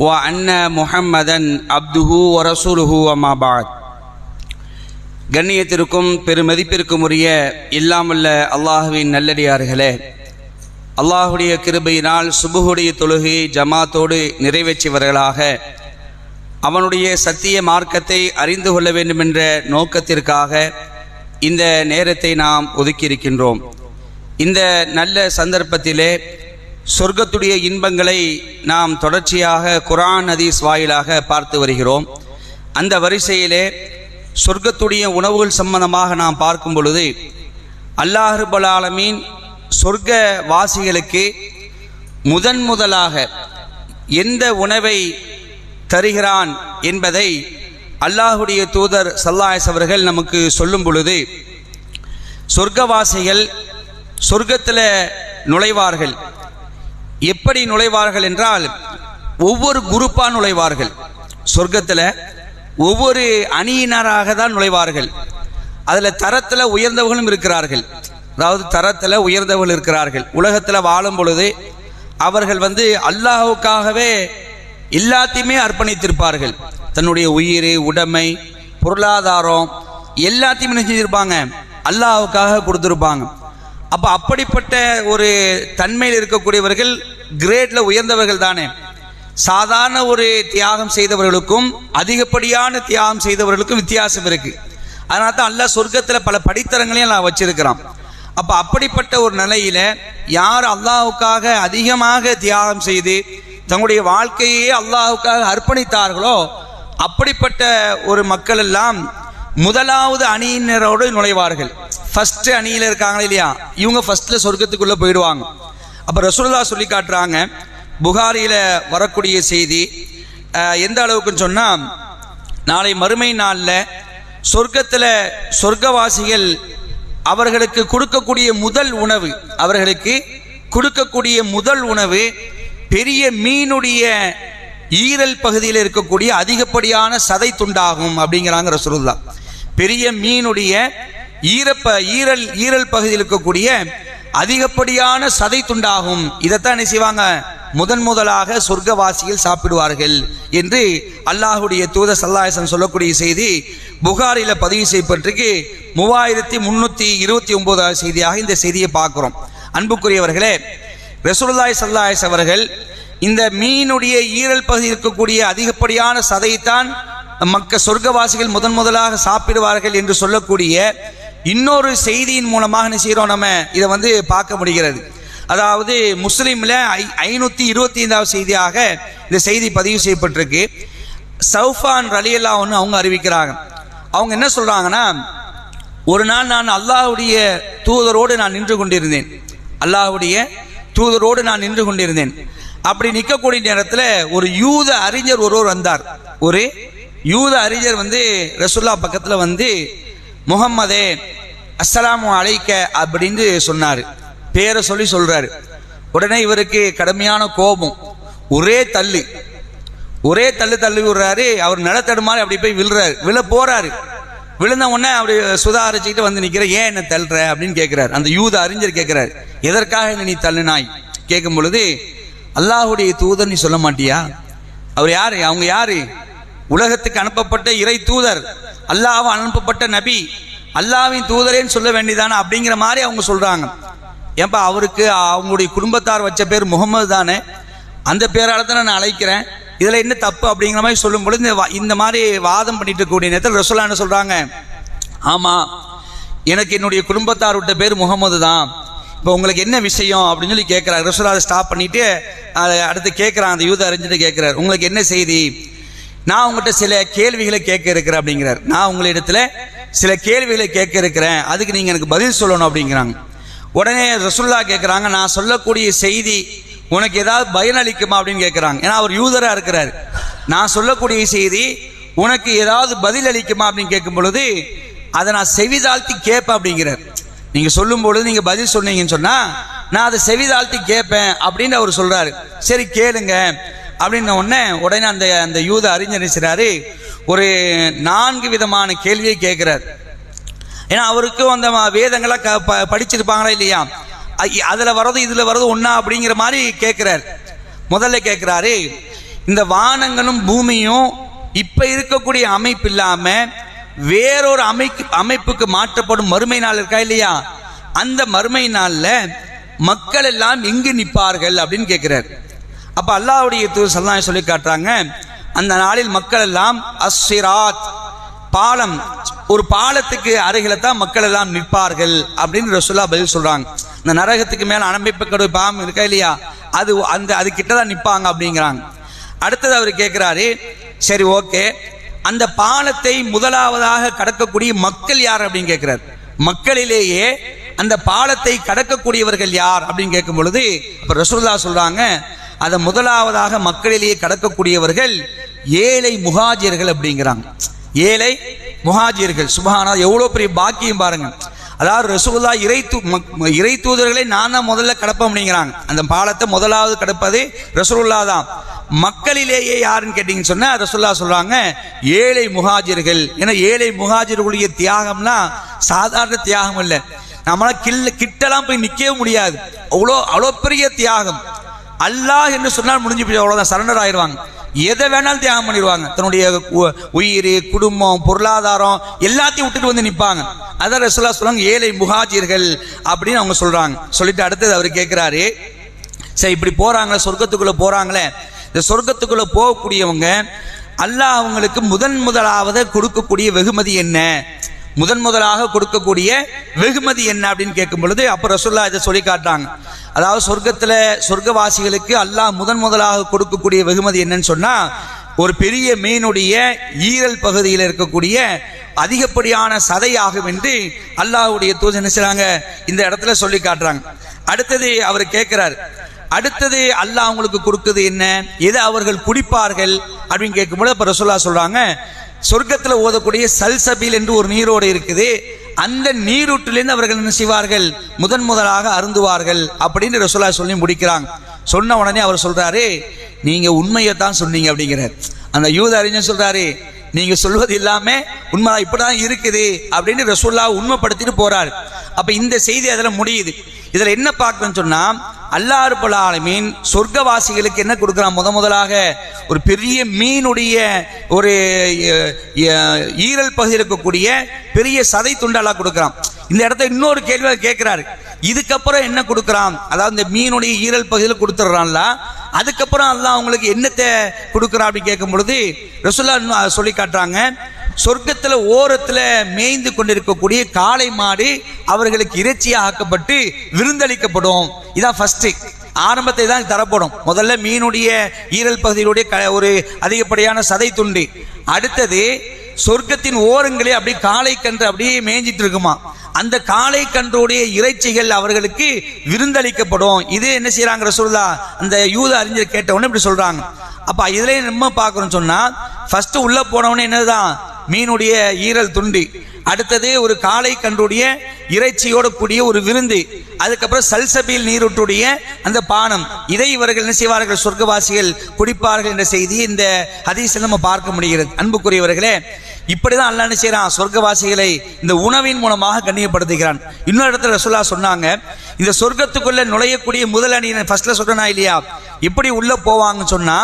وأن محمدا عبده ورسوله وما بعد கண்ணியத்திற்கும் பெருமதிப்பிற்கும் உரிய இல்லாமல்ல அல்லாஹுவின் நல்லடியார்களே அல்லாஹுடைய கிருபையினால் சுபுகுடைய தொழுகை ஜமாத்தோடு நிறைவேற்றியவர்களாக அவனுடைய சத்திய மார்க்கத்தை அறிந்து கொள்ள வேண்டும் என்ற நோக்கத்திற்காக இந்த நேரத்தை நாம் ஒதுக்கியிருக்கின்றோம் இந்த நல்ல சந்தர்ப்பத்திலே சொர்க்கத்துடைய இன்பங்களை நாம் தொடர்ச்சியாக குரான் ஹதீஸ் வாயிலாக பார்த்து வருகிறோம். அந்த வரிசையிலே சொர்க்கத்துடைய உணவுகள் சம்பந்தமாக நாம் பார்க்கும் பொழுது அல்லாஹ் ஆலமீன் சொர்க்க வாசிகளுக்கு முதன் முதலாக எந்த உணவை தருகிறான் என்பதை அல்லாஹுடைய தூதர் சல்லாயஸ் அவர்கள் நமக்கு சொல்லும் பொழுது சொர்க்கவாசிகள் சொர்க்கத்தில் நுழைவார்கள். எப்படி நுழைவார்கள் என்றால் ஒவ்வொரு குரூப்பாக நுழைவார்கள். சொர்க்கத்தில் ஒவ்வொரு அணியினராக தான் நுழைவார்கள். அதில் தரத்தில் உயர்ந்தவர்களும் இருக்கிறார்கள். அதாவது தரத்தில் உயர்ந்தவர்கள் இருக்கிறார்கள். உலகத்தில் வாழும் பொழுது அவர்கள் வந்து அல்லாஹுக்காகவே எல்லாத்தையுமே அர்ப்பணித்திருப்பார்கள். தன்னுடைய உயிர் உடைமை பொருளாதாரம் எல்லாத்தையும் என்ன செஞ்சிருப்பாங்க. அல்லாஹுக்காக கொடுத்துருப்பாங்க. அப்போ அப்படிப்பட்ட ஒரு தன்மையில் இருக்கக்கூடியவர்கள் கிரேட்ல உயர்ந்தவர்கள் தானே. சாதாரண ஒரு தியாகம் செய்தவர்களுக்கும் அதிகப்படியான தியாகம் செய்தவர்களுக்கும் வித்தியாசம் இருக்கு. அதனால தான் அல்லா சொர்க்கத்தில் பல படித்தரங்களையும் நான் வச்சிருக்கிறான். அப்போ அப்படிப்பட்ட ஒரு நிலையில யார் அல்லாவுக்காக அதிகமாக தியாகம் செய்து தங்களுடைய வாழ்க்கையே அல்லாவுக்காக அர்ப்பணித்தார்களோ அப்படிப்பட்ட ஒரு மக்கள் எல்லாம் முதலாவது அணியினரோடு நுழைவார்கள். ஃபர்ஸ்ட் அணியில் இருக்காங்களே இல்லையா? இவங்க ஃபர்ஸ்ட்ல சொர்க்கத்துக்குள்ள போயிடுவாங்க. அப்போ ரசூல்லா சொல்லி காட்டுறாங்க புகாரியில் வரக்கூடிய செய்தி எந்த அளவுக்குன்னு சொன்னால் நாளை மறுமை நாளில் சொர்க்கத்தில் சொர்க்கவாசிகள் அவர்களுக்கு கொடுக்கக்கூடிய முதல் உணவு அவர்களுக்கு கொடுக்கக்கூடிய முதல் உணவு பெரிய மீனுடைய ஈரல் பகுதியில் இருக்கக்கூடிய அதிகப்படியான சதை துண்டாகும் அப்படிங்கிறாங்க ரசூலுல்லா பெரிய மீனுடைய ஈரப்ப ஈரல் ஈரல் பகுதியில் இருக்கக்கூடிய அதிகப்படியான சதை துண்டாகும். இதைத்தான் என்ன செய்வாங்க? முதன் முதலாக சொர்க்கவாசியில் சாப்பிடுவார்கள் என்று அல்லாஹுடைய தூத சல்லாயசன் சொல்லக்கூடிய செய்தி புகாரில பதிவு செய்யப்பட்டிருக்கு. மூவாயிரத்தி முன்னூத்தி இருபத்தி ஒன்பதாவது செய்தியாக இந்த செய்தியை பார்க்கிறோம். அன்புக்குரியவர்களே ரசூல்லாய் சல்லாயஸ் அவர்கள் இந்த மீனுடைய ஈரல் பகுதி இருக்கக்கூடிய அதிகப்படியான சதைத்தான் மக்க சொர்க்கவாசிகள் முதன் முதலாக சாப்பிடுவார்கள் என்று சொல்லக்கூடிய இன்னொரு செய்தியின் மூலமாக என்ன செய்கிறோம் நம்ம? இதை வந்து பார்க்க முடிகிறது. அதாவது முஸ்லீமில் ஐ ஐநூற்றி இருபத்தி ஐந்தாவது செய்தியாக இந்த செய்தி பதிவு செய்யப்பட்டிருக்கு. சௌஃபான் ரலியல்லா ஒன்று அவங்க அறிவிக்கிறாங்க. அவங்க என்ன சொல்கிறாங்கன்னா ஒரு நாள் நான் அல்லாஹுடைய தூதரோடு நான் நின்று கொண்டிருந்தேன். அல்லாஹுடைய தூதரோடு நான் நின்று கொண்டிருந்தேன். அப்படி நிற்கக்கூடிய நேரத்தில் ஒரு யூத அறிஞர் ஒருவர் வந்தார். ஒரு யூத அறிஞர் வந்து ரசுல்லா பக்கத்தில் வந்து முகம்மதே அஸ்ஸலாமு அலைக்க அப்படின்னு சொன்னார். பேரை சொல்லி சொல்றாரு. உடனே இவருக்கு கடுமையான கோபம். ஒரே தள்ளு. ஒரே தள்ளு தள்ளி விடுறாரு. அவர் நிலத்தடுமாறி அப்படி போய் விழுறாரு. விழ போறாரு. விழுந்த உடனே அப்படி சுதாரிச்சுக்கிட்டு வந்து நிற்கிற ஏன் என்ன தள்ளுற? அப்படின்னு கேட்கிறார் அந்த யூத அறிஞர் கேட்கிறார் எதற்காக என்ன நீ தள்ளுனாய்? கேட்கும் பொழுது அல்லாஹுடைய தூதர் நீ சொல்ல மாட்டியா? அவர் யாரு? அவங்க யாரு? உலகத்துக்கு அனுப்பப்பட்ட இறை தூதர். அல்லாஹ் அனுப்பப்பட்ட நபி. அல்லாவின் தூதரேன்னு சொல்ல வேண்டியதானே அப்படிங்கிற மாதிரி அவங்க சொல்றாங்க. ஏன்பா அவருக்கு அவங்களுடைய குடும்பத்தார் வச்ச பேர் முகமது தானே? அந்த பேரால் தானே நான் அழைக்கிறேன். இதில் என்ன தப்பு அப்படிங்கிற மாதிரி சொல்லும் பொழுது இந்த வா- இந்த மாதிரி வாதம் பண்ணிட்டு இருக்கக்கூடிய நேரத்தில் ரசோல்லா சொல்கிறாங்க ஆமாம் எனக்கு என்னுடைய குடும்பத்தார் விட்ட பேர் முகமது தான். இப்போ உங்களுக்கு என்ன விஷயம் அப்படின்னு சொல்லி கேட்குறாரு ரசோலா அதை ஸ்டாப் பண்ணிட்டு அதை அடுத்து கேட்குறான் அந்த யூத அறிஞ்சிட்டு கேட்குறாரு உங்களுக்கு என்ன செய்தி? நான் உங்கள்கிட்ட சில கேள்விகளை கேட்க இருக்கிறேன் அப்படிங்கிறார். நான் உங்களிடத்தில் சில கேள்விகளை கேட்க இருக்கிறேன். அதுக்கு நீங்கள் எனக்கு பதில் சொல்லணும் அப்படிங்கிறாங்க. உடனே ரசுல்லா கேட்குறாங்க நான் சொல்லக்கூடிய செய்தி உனக்கு ஏதாவது பயனளிக்குமா அப்படின்னு கேட்குறாங்க ஏன்னா அவர் யூதராக இருக்கிறார். நான் சொல்லக்கூடிய செய்தி உனக்கு ஏதாவது பதில் அளிக்குமா? அப்படின்னு கேட்கும் பொழுது அதை நான் செவிதாழ்த்தி கேட்பேன் அப்படிங்கிறார். நீங்கள் சொல்லும் பொழுது நீங்கள் பதில் சொன்னீங்கன்னு சொன்னால் நான் அதை செவிதாழ்த்தி கேட்பேன் அப்படின்னு அவர் சொல்கிறாரு சரி கேளுங்க. அப்படின்ன உடனே உடனே அந்த அந்த யூத அறிஞர் என்ன ஒரு நான்கு விதமான கேள்வியை கேட்கிறார். ஏன்னா அவருக்கும் அந்த வேதங்களை க ப- படிச்சிருப்பாங்களா இல்லையா? அதில் அதுல வர்றது இதுல வர்றது ஒன்றா அப்படிங்கிற மாதிரி கேட்கிறார். முதல்ல கேட்கிறாரு இந்த வானங்களும் பூமியும் இப்ப இருக்கக்கூடிய அமைப்பு இல்லாம வேறொரு அமைக்கு அமைப்புக்கு மாற்றப்படும் மறுமை நாள் இருக்கா இல்லையா? அந்த மறுமை நாள்ல மக்கள் எல்லாம் எங்கு நிற்பார்கள் அப்படின்னு கேட்கிறார். அப்ப அல்லாவுடைய தூர் சொல்லி காட்டுறாங்க அந்த நாளில் மக்கள் எல்லாம் அஸ்ஸிராத் பாலம் ஒரு பாலத்துக்கு அருகில தான் மக்கள் எல்லாம் நிற்பார்கள் அப்படின்னு ரசுல்லா பதில் சொல்றாங்க. இந்த நரகத்துக்கு மேல அனம்பிப்பு பாம் இருக்கா இல்லையா? அது அந்த அது கிட்ட தான் நிற்பாங்க அப்படிங்கிறாங்க. அடுத்தது அவர் கேட்கிறாரு சரி ஓகே. அந்த பாலத்தை முதலாவதாக கடக்கக்கூடிய மக்கள் யார் அப்படின்னு கேட்கிறார். மக்களிலேயே அந்த பாலத்தை கடக்கக்கூடியவர்கள் யார் அப்படின்னு கேட்கும் பொழுது அப்ப ரசூல்லா சொல்றாங்க அதை முதலாவதாக மக்களிலேயே கடக்கக்கூடியவர்கள் ஏழை முகாஜியர்கள் அப்படிங்கிறாங்க. ஏழை முகாஜியர்கள் சுபஹானா எவ்வளோ பெரிய பாக்கியம் பாருங்க. அதாவது ரசூல்லா இறை தூ மக்- இறை தூதர்களை நான் தான் முதல்ல கடப்பேன் அப்படிங்கிறாங்க. அந்த பாலத்தை முதலாவது கடப்பது ரசூல்லா தான். மக்களிலேயே யாருன்னு கேட்டீங்கன்னு சொன்னால் ரசூல்லா சொல்கிறாங்க ஏழை முஹாஜிர்கள். ஏன்னா ஏழை முஹாஜிர்களுடைய தியாகம்னா சாதாரண தியாகம் இல்லை. நம்மளால் கில்ல கிட்டலாம் போய் நிற்கவே முடியாது. அவ்வளோ அவ்வளோ பெரிய தியாகம். அல்லாஹ் என்று சொன்னால் முடிஞ்சு போய் அவ்வளோதான் சரண்டர் ஆயிடுவாங்க. எதை வேணாலும் தியாகம் பண்ணிடுவாங்க. தன்னுடைய உ- உயிர் குடும்பம் பொருளாதாரம் எல்லாத்தையும் விட்டுட்டு வந்து நிற்பாங்க அதான் ரசுல்லா சொல்லுவாங்க ஏழை முஹாஜிர்கள் அப்படின்னு அவங்க சொல்றாங்க. சொல்லிட்டு அடுத்தது அவர் கேட்கிறாரு சரி இப்படி போறாங்களே சொர்க்கத்துக்குள்ள போறாங்களே. இந்த சொர்க்கத்துக்குள்ள போகக்கூடியவங்க அல்லாஹ் அவங்களுக்கு முதன் முதலாவது கொடுக்கக்கூடிய வெகுமதி என்ன? முதன் முதலாக கொடுக்கக்கூடிய வெகுமதி என்ன அப்படின்னு கேட்கும் பொழுது அப்ப ரசுல்லா இதை சொல்லி காட்டுறாங்க. அதாவது சொர்க்கத்தில் சொர்க்கவாசிகளுக்கு அல்லாஹ் முதன் முதலாக கொடுக்கக்கூடிய வெகுமதி என்னன்னு சொன்னால் ஒரு பெரிய மீனுடைய ஈரல் பகுதியில் இருக்கக்கூடிய அதிகப்படியான சதையாகும் என்று அல்லாஹ்வுடைய தூதர் என்ன செய்கிறாங்க இந்த இடத்துல சொல்லி காட்டுறாங்க. அடுத்தது அவர் கேட்குறார் அடுத்தது அல்லாஹ் அவங்களுக்கு கொடுக்குது என்ன? எது அவர்கள் குடிப்பார்கள்? அப்படின்னு கேட்கும்போது இப்போ ரசோல்லா சொல்கிறாங்க சொர்க்கத்தில் ஓதக்கூடிய சல்சபில் என்று ஒரு நீரோடு இருக்குது அந்த நீரூற்றிலிருந்து அவர்கள் என்ன செய்வார்கள்? முதன் முதலாக அருந்துவார்கள் அப்படின்னு ரசூல்லா சொல்லி முடிக்கிறாங்க. சொன்ன உடனே அவர் சொல்றாரு நீங்க உண்மையை தான் சொன்னீங்க அப்படிங்கிறார். அந்த யூத அறிஞர் சொல்றாரு நீங்க சொல்வது இல்லாம உண்மை இப்படிதான் இருக்குது அப்படின்னு ரசோல்லா உண்மைப்படுத்திட்டு போறாரு. அப்ப இந்த செய்தி அதில் முடியுது. இதுல என்ன பார்க்கணும்னு சொன்னா அல்லாஹ் ரப்பல் ஆலமீன் சொர்க்கவாசிகளுக்கு என்ன கொடுக்குறான்? முத முதலாக ஒரு பெரிய மீனுடைய ஒரு ஈரல் பகுதியில் இருக்கக்கூடிய பெரிய சதை துண்டாலாக கொடுக்குறான். இந்த இடத்த இன்னொரு கேள்வி கேட்கிறாரு. இதுக்கப்புறம் என்ன கொடுக்குறான்? அதாவது இந்த மீனுடைய ஈரல் பகுதியில் கொடுத்துட்றான்ல அதுக்கப்புறம் அல்லாஹ் அவங்களுக்கு என்னத்தை கொடுக்குறான் அப்படின்னு கேட்கும் பொழுது ரசுல்லா இன்னும் சொல்லி காட்டுறாங்க சொர்க்கத்தில் ஓரத்தில் மேய்ந்து கொண்டிருக்கக்கூடிய காளை மாடு அவர்களுக்கு இறைச்சியாக ஆக்கப்பட்டு விருந்தளிக்கப்படும். இதான் ஃபஸ்ட்டு ஆரம்பத்தை தான் தரப்படும். முதல்ல மீனுடைய ஈரல் பகுதியிலுடைய க- ஒரு அதிகப்படியான சதை துண்டு. அடுத்தது சொர்க்கத்தின் ஓரங்களே அப்படியே காளை கன்று அப்படியே மேய்ஞ்சிட்டு இருக்குமா. அந்த காளை கன்றுடைய இறைச்சிகள் அவர்களுக்கு விருந்தளிக்கப்படும். இது என்ன செய்யறாங்க ரசூல்லா அந்த யூத அறிஞர் கேட்டவொடனே இப்படி சொல்றாங்க. அப்ப இதுல நம்ம பார்க்கறோம் சொன்னா ஃபர்ஸ்ட் உள்ள போனவொடனே என்னதான் மீனுடைய ஈரல் துண்டு. அடுத்தது ஒரு காளை கன்றுடைய இறைச்சியோட கூடிய ஒரு விருந்து. அதுக்கப்புறம் சல்சபில் நீரூற்றுடைய அந்த பானம். இதை இவர்கள் என்ன செய்வார்கள்? சொர்க்கவாசிகள் குடிப்பார்கள் என்ற செய்தி இந்த ஹதீஸில் நம்ம பார்க்க முடிகிறது. அன்புக்குரியவர்களே இப்படிதான் அல்லாஹ் என்ன செய்யறான் சொர்க்கவாசிகளை இந்த உணவின் மூலமாக கண்ணியப்படுத்துகிறான். இன்னொரு இடத்துல ரசுல்லா சொன்னாங்க இந்த சொர்க்கத்துக்குள்ள நுழையக்கூடிய முதல் அணியினர் ஃபர்ஸ்ட்ல சொல்றனா இல்லையா? எப்படி உள்ள போவாங்கன்னு சொன்னா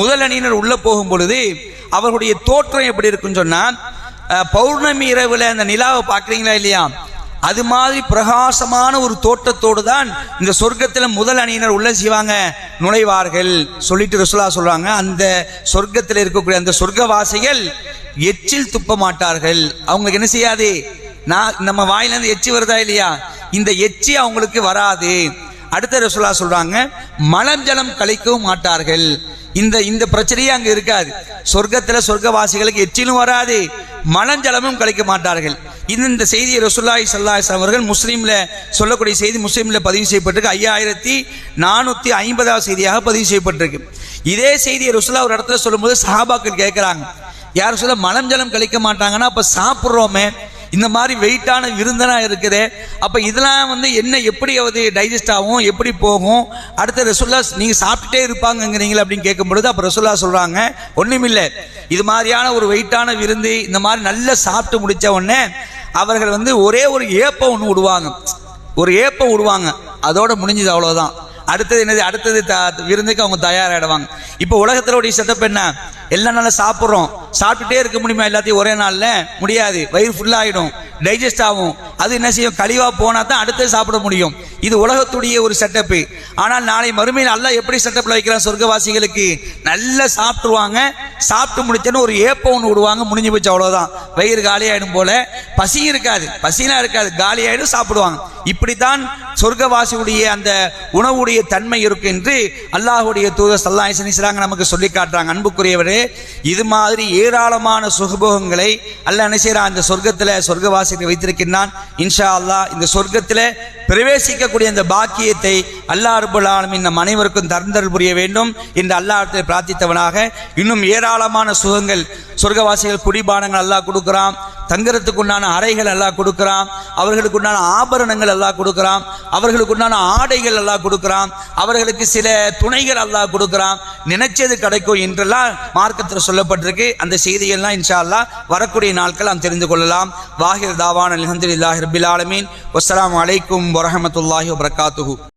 முதல் அணியினர் உள்ள போகும் பொழுது அவர்களுடைய தோற்றம் எப்படி இருக்குன்னு சொன்னா பௌர்ணமி இரவுல அந்த நிலாவை பார்க்குறீங்களா இல்லையா? அது மாதிரி பிரகாசமான ஒரு தோட்டத்தோடு தான் இந்த சொர்க்கத்தில் முதல் அணியினர் உள்ள செய்வாங்க நுழைவார்கள். சொல்லிட்டு ரசுலா சொல்றாங்க அந்த சொர்க்கத்தில் இருக்கக்கூடிய அந்த சொர்க்கவாசிகள் எச்சில் துப்ப மாட்டார்கள். அவங்களுக்கு என்ன செய்யாது? நான் நம்ம வாயிலிருந்து எச்சி வருதா இல்லையா? இந்த எச்சி அவங்களுக்கு வராது. அடுத்த ரசுலா சொல்றாங்க மலம் ஜலம் கழிக்கவும் மாட்டார்கள். இந்த இந்த பிரச்சனையே அங்கே இருக்காது. சொர்க்கத்தில் சொர்க்கவாசிகளுக்கு எச்சிலும் வராது. மலஞ்சலமும் கழிக்க மாட்டார்கள். இந்த செய்தியை ரசூல்லாய் சல்லாஹ் அவர்கள் முஸ்லீமில் சொல்லக்கூடிய செய்தி முஸ்லீமில் பதிவு செய்யப்பட்டிருக்கு. ஐயாயிரத்தி நானூற்றி ஐம்பதாவது செய்தியாக பதிவு செய்யப்பட்டிருக்கு. இதே செய்தியை ருசுல்லா ஒரு இடத்துல சொல்லும்போது சஹாபாக்கள் கேட்குறாங்க. யார் சொல்ல மலம் ஜலம் கழிக்க மாட்டாங்கன்னா அப்போ சாப்பிட்றோமே. இந்த மாதிரி வெயிட்டான விருந்தனாக இருக்குது. அப்போ இதெல்லாம் வந்து என்ன எப்படி அது டைஜஸ்ட் ஆகும்? எப்படி போகும்? அடுத்த ரசுல்லா நீங்கள் சாப்பிட்டுட்டே இருப்பாங்கங்கிறீங்களே அப்படின்னு கேட்கும் பொழுது அப்போ ரசுல்லா சொல்கிறாங்க ஒன்றுமில்லை இது மாதிரியான ஒரு வெயிட்டான விருந்து இந்த மாதிரி நல்லா சாப்பிட்டு முடித்த உடனே அவர்கள் வந்து ஒரே ஒரு ஏப்பம் ஒன்று விடுவாங்க. ஒரு ஏப்பம் விடுவாங்க. அதோட முடிஞ்சது அவ்வளோதான் அடுத்தது என்னது? அடுத்தது த- விருந்துக்கு அவங்க தயாராகிடுவாங்க இப்போ உலகத்தினுடைய செட்டப் என்ன? எல்லா நாளும் சாப்பிட்றோம். சாப்பிட்டுட்டே இருக்க முடியுமா எல்லாத்தையும் ஒரே நாளில்? முடியாது. வயிறு ஃபுல்லாகிடும் டைஜஸ்ட் ஆகும். அது என்ன செய்யும்? கழிவா போனா தான் அடுத்தது சாப்பிட முடியும். இது உலகத்துடைய ஒரு செட்டப்பு ஆனால் நாளை மறுமையில் அல்ல எப்படி செட்டப்பில் வைக்கிறான் சொர்க்கவாசிகளுக்கு? நல்லா சாப்பிட்டுருவாங்க. சாப்பிட்டு முடிச்சோன்னு ஒரு ஏப்பம் ஒன்று விடுவாங்க. முடிஞ்சு போச்சு அவ்வளோதான் வயிறு காலியாயிடும் போல. பசி இருக்காது. பசிலாம் இருக்காது. காலியாயிடும் சாப்பிடுவாங்க. இப்படித்தான் சொர்க்கவாசியுடைய அந்த உணவுடைய தன்மை இருக்கு என்று அல்லாஹுடைய தூதர் சல்லாஹ் சனிஸ்லாங்க நமக்கு சொல்லி காட்டுறாங்க. அன்புக்குரியவரே இது மாதிரி ஏராளமான சுகபோகங்களை அல்லாஹ் என்ன செய்யறான் அந்த சொர்க்கத்தில் சொர்க்கவாசிக்கு வைத்திருக்கின்றான். இன்ஷா அல்லாஹ் இந்த சொர்க்கத்தில் பிரவேசிக்கக்கூடிய அந்த பாக்கியத்தை அல்லா ரபுல் ஆலமீன் அனைவருக்கும் தந்தல் புரிய வேண்டும் என்று அல்லாஹத்தை பிரார்த்தித்தவனாக. இன்னும் ஏராளமான சுகங்கள் சொர்க்கவாசிகள் குடிபானங்கள் அல்லாஹ் கொடுக்குறான். தங்குறதுக்கு உண்டான அறைகள் எல்லாம் கொடுக்குறான். அவர்களுக்கு உண்டான ஆபரணங்கள் எல்லாம் கொடுக்குறான். அவர்களுக்கு உண்டான ஆடைகள் எல்லாம் கொடுக்குறான். அவர்களுக்கு சில துணைகள் எல்லாம் கொடுக்குறான். நினைச்சது கிடைக்கும் என்றெல்லாம் மார்க்கத்தில் சொல்லப்பட்டிருக்கு. அந்த செய்தியெல்லாம் இன்ஷா அல்லாஹ் வரக்கூடிய நாட்கள் நாம் தெரிந்து கொள்ளலாம். வாஹிர் தாவான் அலமதுல்லாஹி ரபில் ஆலமீன். வஸ்ஸலாமு அலைக்கும் வரமத்துல்லாஹி வபரகாத்துஹு.